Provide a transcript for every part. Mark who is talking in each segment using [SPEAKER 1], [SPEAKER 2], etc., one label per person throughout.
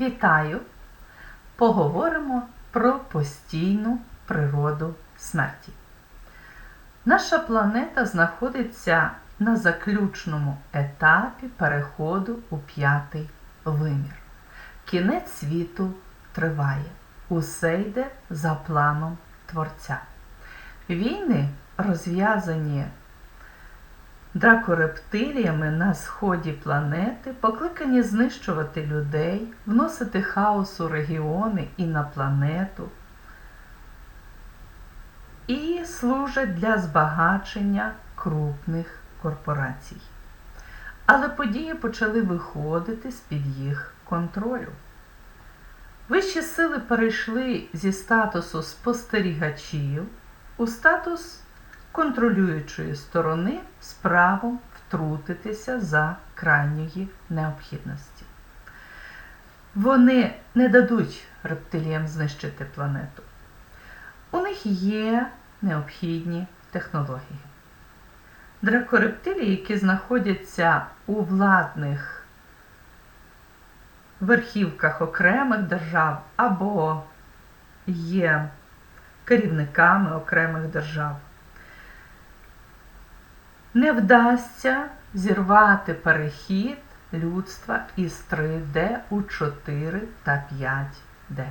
[SPEAKER 1] Вітаю! Поговоримо про постійну природу смерті. Наша планета знаходиться на заключному етапі переходу у п'ятий вимір. Кінець світу триває. Усе йде за планом Творця. Війни розв'язані дракорептиліями на сході планети, покликані знищувати людей, вносити хаос у регіони і на планету, і служать для збагачення крупних корпорацій. Але події почали виходити з-під їх контролю. Вищі сили перейшли зі статусу спостерігачів у статус контролюючої сторони з правом втрутитися за крайньої необхідності. Вони не дадуть рептиліям знищити планету. У них є необхідні технології. Дракорептилії, які знаходяться у владних верхівках окремих держав або є керівниками окремих держав, не вдасться зірвати перехід людства із 3D у 4 та 5D.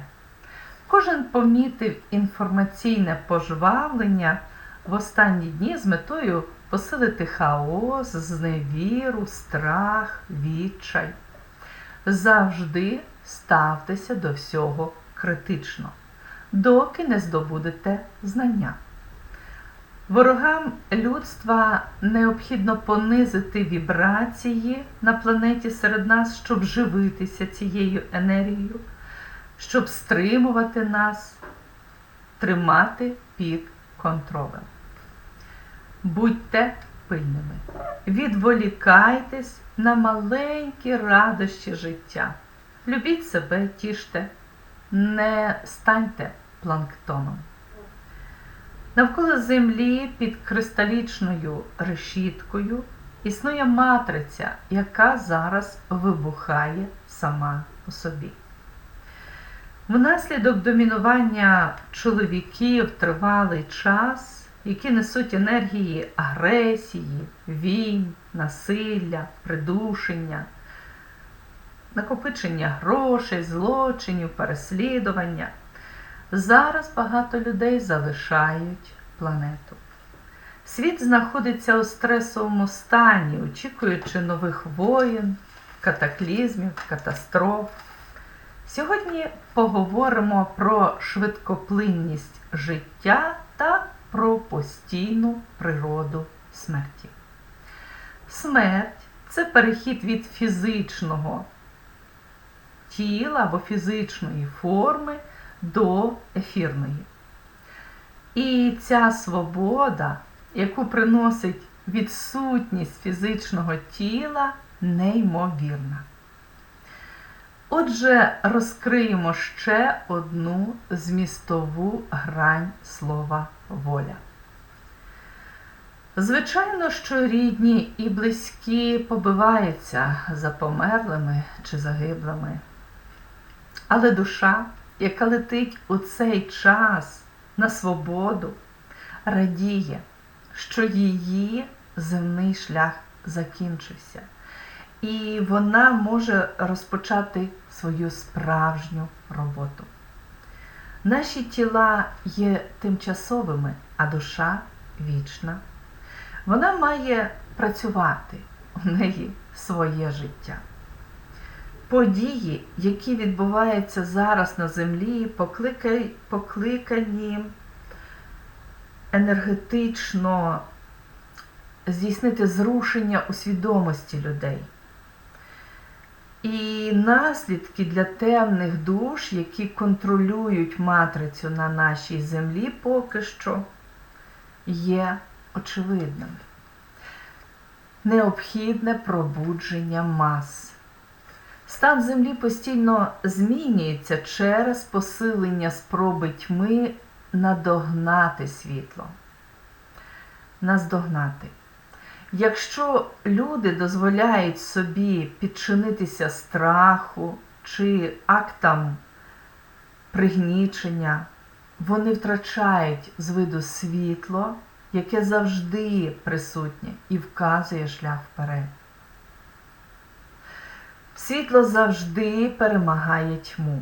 [SPEAKER 1] Кожен помітив інформаційне пожвавлення в останні дні з метою посилити хаос, зневіру, страх, відчай. Завжди ставтеся до всього критично, доки не здобудете знання. Ворогам людства необхідно понизити вібрації на планеті серед нас, щоб живитися цією енергією, щоб стримувати нас, тримати під контролем. Будьте пильними, відволікайтесь на маленькі радощі життя. Любіть себе, тіште, не станьте планктоном. Навколо Землі під кристалічною решіткою існує матриця, яка зараз вибухає сама у собі. Внаслідок домінування чоловіків тривалий час, які несуть енергії агресії, війн, насилля, придушення, накопичення грошей, злочинів, переслідування. Зараз багато людей залишають планету. Світ знаходиться у стресовому стані, очікуючи нових воєн, катаклізмів, катастроф. Сьогодні поговоримо про швидкоплинність життя та про постійну природу смерті. Смерть це перехід від фізичного тіла або фізичної форми до ефірної. І ця свобода, яку приносить відсутність фізичного тіла, неймовірна. Отже, розкриємо ще одну змістову грань слова воля. Звичайно, що рідні і близькі побиваються за померлими чи загиблими, але душа яка летить у цей час на свободу, радіє, що її земний шлях закінчився, і вона може розпочати свою справжню роботу. Наші тіла є тимчасовими, а душа вічна. Вона має працювати, у неї своє життя. Події, які відбуваються зараз на землі, покликані енергетично здійснити зрушення у свідомості людей. І наслідки для темних душ, які контролюють матрицю на нашій землі, поки що є очевидними. Необхідне пробудження мас. Стан Землі постійно змінюється через посилення спроби тьми надогнати світло. Наздогнати. Якщо люди дозволяють собі підчинитися страху, чи актам пригнічення, вони втрачають з виду світло, яке завжди присутнє і вказує шлях вперед. Світло завжди перемагає тьму.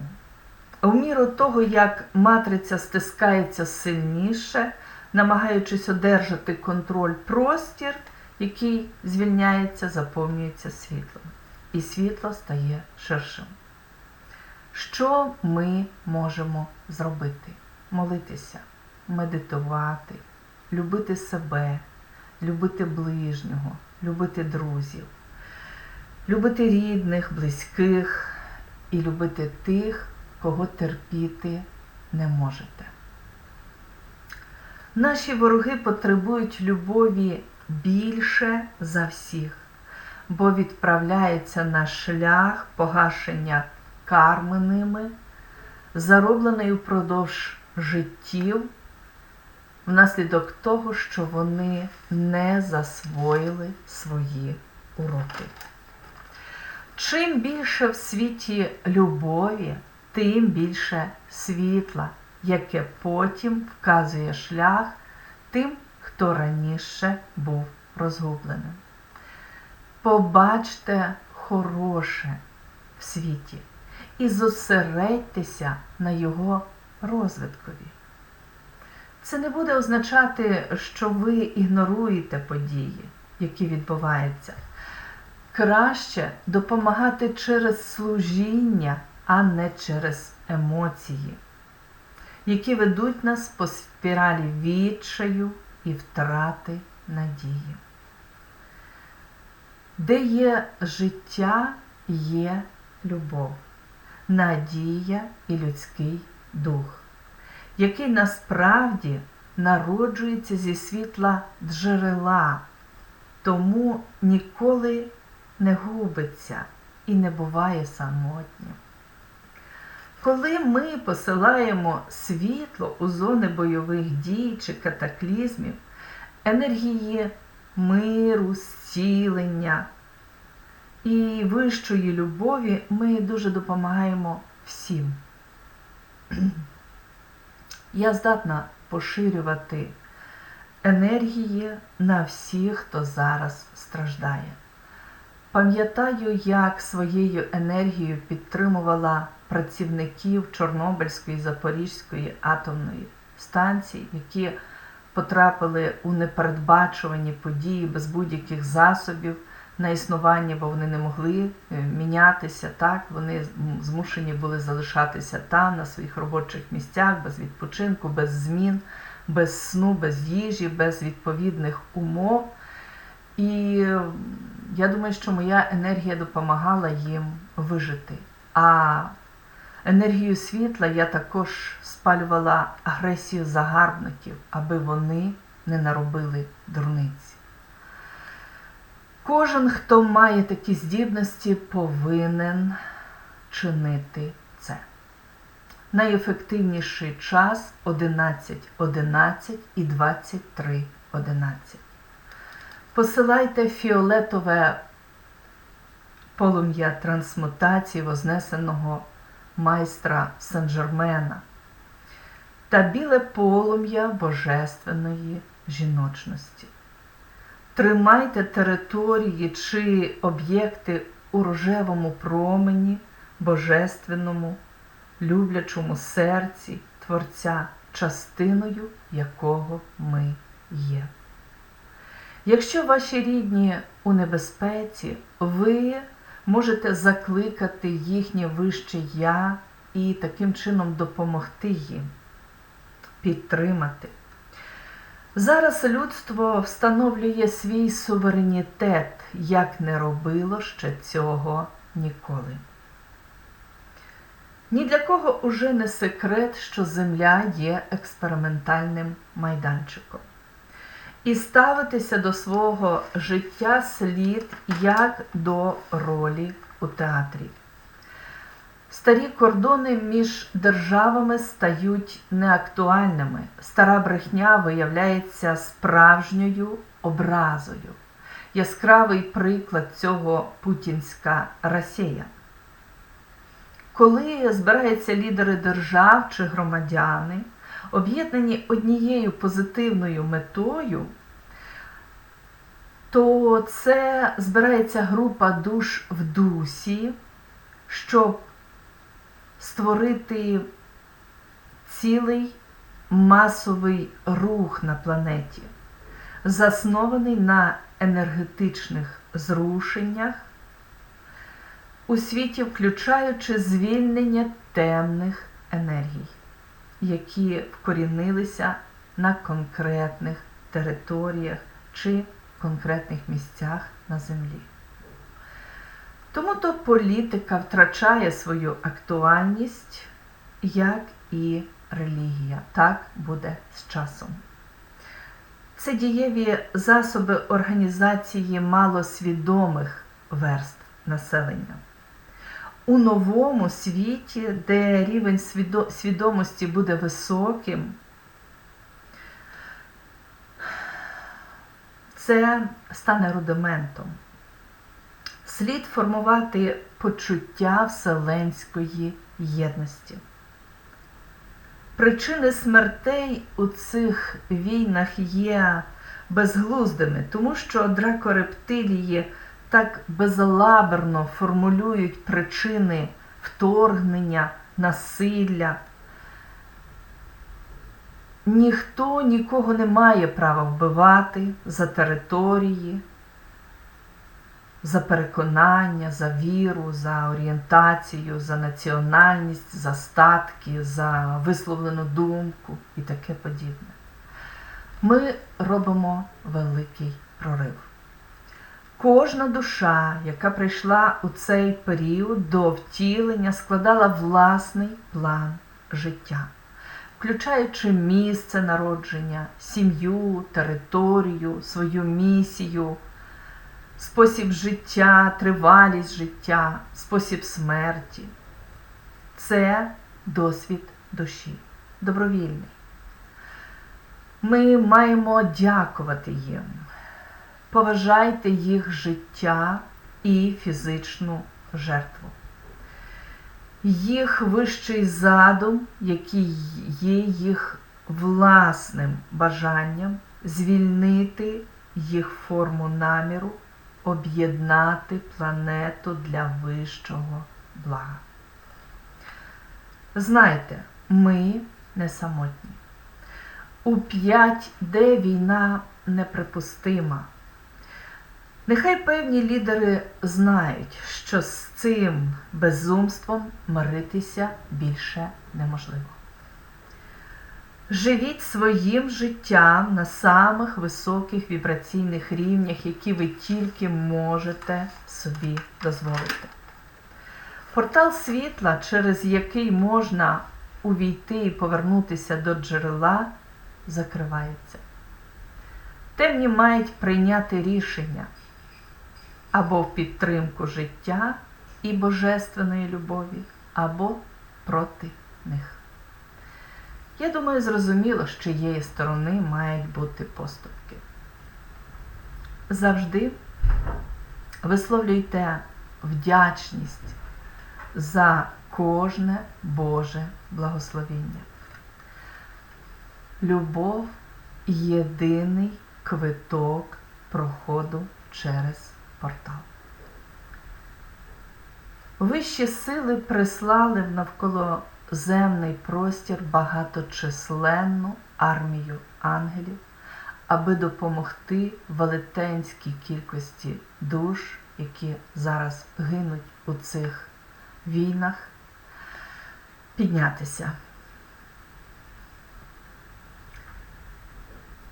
[SPEAKER 1] У міру того, як матриця стискається сильніше, намагаючись одержати контроль простір, який звільняється, заповнюється світлом. І світло стає ширшим. Що ми можемо зробити? Молитися, медитувати, любити себе, любити ближнього, любити друзів, любити рідних, близьких і любити тих, кого терпіти не можете. Наші вороги потребують любові більше за всіх, бо відправляється на шлях погашення карми ними, заробленої впродовж життів, внаслідок того, що вони не засвоїли свої уроки. Чим більше в світі любові, тим більше світла, яке потім вказує шлях тим, хто раніше був розгубленим. Побачте хороше в світі і зосередьтеся на його розвиткові. Це не буде означати, що ви ігноруєте події, які відбуваються. Краще допомагати через служіння, а не через емоції, які ведуть нас по спіралі відчаю і втрати надії. Де є життя, є любов, надія і людський дух, який насправді народжується зі світла джерела, тому ніколи не губиться і не буває самотнім. Коли ми посилаємо світло у зони бойових дій чи катаклізмів, енергії миру, зцілення і вищої любові, ми дуже допомагаємо всім. Я здатна поширювати енергії на всіх, хто зараз страждає. Пам'ятаю, як своєю енергією підтримувала працівників Чорнобильської Запорізької атомної станції, які потрапили у непередбачувані події без будь-яких засобів на існування, бо вони не могли е, мінятися. Так, Вони змушені були залишатися там, на своїх робочих місцях, без відпочинку, без змін, без сну, без їжі, без відповідних умов. І я думаю, що моя енергія допомагала їм вижити. А енергію світла я також спалювала агресію загарбників, аби вони не наробили дурниці. Кожен, хто має такі здібності, повинен чинити це. Найефективніший час 11.11 11 і 23.11. Посилайте фіолетове полум'я трансмутації вознесеного майстра Сен-Жермена та біле полум'я божественної жіночності. Тримайте території чи об'єкти у рожевому промені, божественному, люблячому серці Творця, частиною якого ми є. Якщо ваші рідні у небезпеці, ви можете закликати їхнє вище я і таким чином допомогти їм, підтримати. Зараз людство встановлює свій суверенітет, як не робило ще цього ніколи. Ні для кого уже не секрет, що Земля є експериментальним майданчиком. І ставитися до свого життя слід як до ролі у театрі. Старі кордони між державами стають неактуальними. Стара брехня виявляється справжньою образою. Яскравий приклад цього путінська Росія. коли збираються лідери держав чи громадяни, об'єднані однією позитивною метою, то це збирається група душ в дусі, щоб створити цілий масовий рух на планеті, заснований на енергетичних зрушеннях у світі, включаючи звільнення темних енергій, які вкорінилися на конкретних територіях чи конкретних місцях на землі. Тому то політика втрачає свою актуальність, як і релігія. Так буде з часом. Це дієві засоби організації малосвідомих верств населення. У новому світі, де рівень свідомості буде високим, це стане рудиментом. Слід формувати почуття вселенської єдності. Причини смертей у цих війнах є безглуздими, тому що дракорептилії так безалаберно формулюють причини вторгнення, насилля. Ніхто нікого не має права вбивати за території, за переконання, за віру, за орієнтацію, за національність, за статки, за висловлену думку і таке подібне. Ми робимо великий прорив. Кожна душа, яка прийшла у цей період до втілення, складала власний план життя, включаючи місце народження, сім'ю, територію, свою місію, спосіб життя, тривалість життя, спосіб смерті. Це досвід душі, добровільний. Ми маємо дякувати їм поважайте їх життя і фізичну жертву. Їх вищий задум, який є їх власним бажанням звільнити їх форму наміру, об'єднати планету для вищого блага. Знайте, ми не самотні. У 5D війна неприпустима. Нехай певні лідери знають, що з цим безумством миритися більше неможливо. Живіть своїм життям на самих високих вібраційних рівнях, які ви тільки можете собі дозволити. Портал світла, через який можна увійти і повернутися до джерела, закривається. Темні мають прийняти рішення або в підтримку життя і божественної любові, або проти них. Я думаю, зрозуміло, з чиєї сторони мають бути поступки. Завжди висловлюйте вдячність за кожне Боже благословіння. Любов єдиний квиток проходу через портал. Вищі сили прислали в навколоземний простір багаточисленну армію ангелів, аби допомогти велетенській кількості душ, які зараз гинуть у цих війнах, піднятися.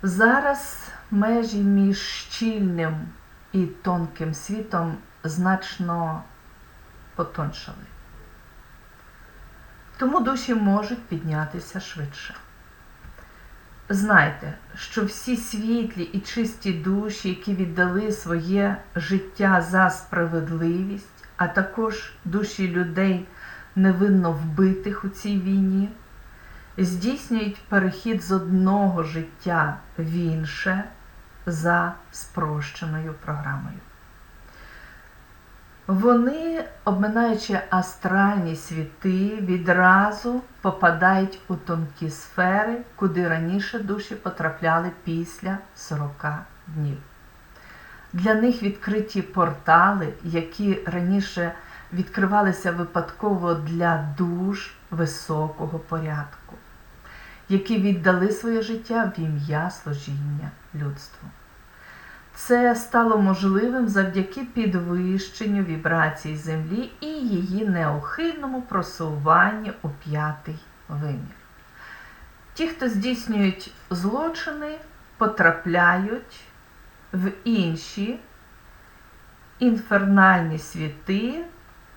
[SPEAKER 1] Зараз межі між щільним і тонким світом значно потоншали. Тому душі можуть піднятися швидше. Знайте, що всі світлі і чисті душі, які віддали своє життя за справедливість, а також душі людей невинно вбитих у цій війні, здійснюють перехід з одного життя в інше за спрощеною програмою. Вони, обминаючи астральні світи, відразу попадають у тонкі сфери, куди раніше душі потрапляли після 40 днів. Для них відкриті портали, які раніше відкривалися випадково для душ високого порядку, які віддали своє життя в ім'я служіння людству. Це стало можливим завдяки підвищенню вібрацій Землі і її неухильному просуванню у п'ятий вимір. Ті, хто здійснюють злочини, потрапляють в інші інфернальні світи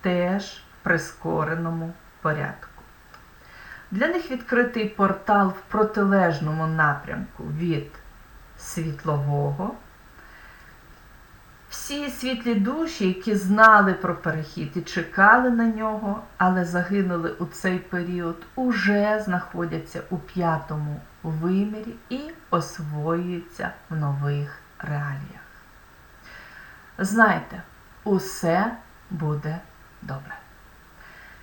[SPEAKER 1] теж в прискореному порядку. Для них відкритий портал в протилежному напрямку від світлового. Всі світлі душі, які знали про перехід і чекали на нього, але загинули у цей період, уже знаходяться у п'ятому вимірі і освоюються в нових реаліях. Знайте, усе буде добре.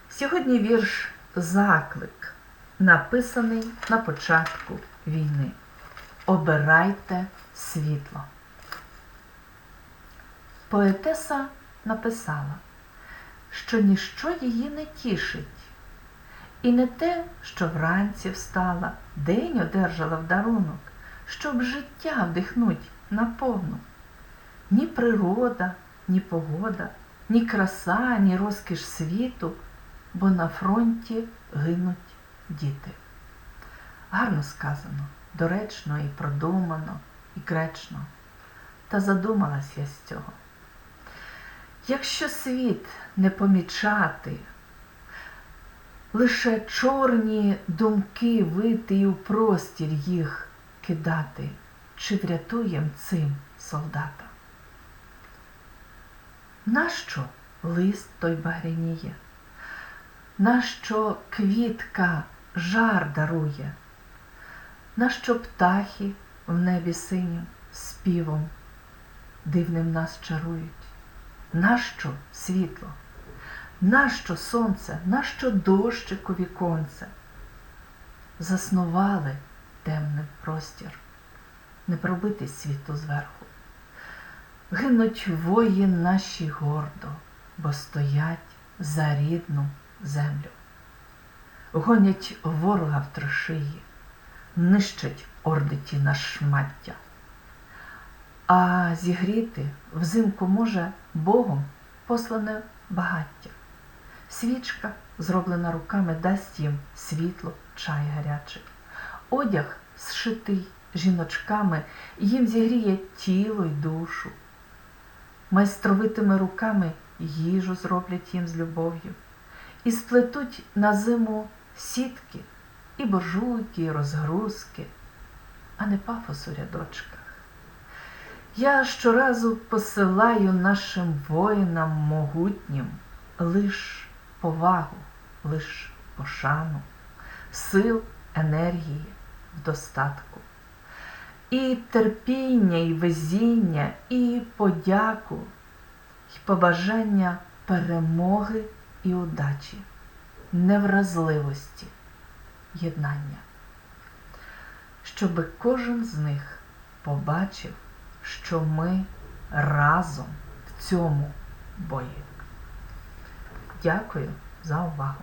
[SPEAKER 1] Сьогодні вірш заклик, написаний на початку війни. Обирайте світло. Поетеса написала, що ніщо її не тішить, і не те, що вранці встала, день одержала в дарунок, щоб життя вдихнуть наповну. Ні природа, ні погода, ні краса, ні розкіш світу, бо на фронті гинуть діти. Гарно сказано, доречно і продумано, і гречно. Та задумалась я з цього. Якщо світ не помічати, лише чорні думки вити і у простір їх кидати, чи врятуєм цим солдата? Нащо лист той багряніє? Нащо квітка жар дарує? Нащо птахи в небі синім співом дивним нас чарують? Нащо світло? Нащо сонце? Нащо дощику віконце? Заснували темний простір, не пробити світу зверху. Гинуть вої наші гордо, бо стоять за рідну землю. Гонять ворога в трошиї, нищать ордиті на шмаття. А зігріти взимку може Богом послане багаття. Свічка, зроблена руками, дасть їм світло, чай гарячий. Одяг, зшитий жіночками, їм зігріє тіло й душу. Майстровитими руками їжу зроблять їм з любов'ю. І сплетуть на зиму сітки, і боржуйки, і розгрузки, а не пафос у рядочках. Я щоразу посилаю нашим воїнам могутнім лиш повагу, лиш пошану, сил, енергії в достатку. І терпіння, і везіння, і подяку, і побажання перемоги і удачі, невразливості, єднання, щоби кожен з них побачив що ми разом в цьому бої. Дякую за увагу!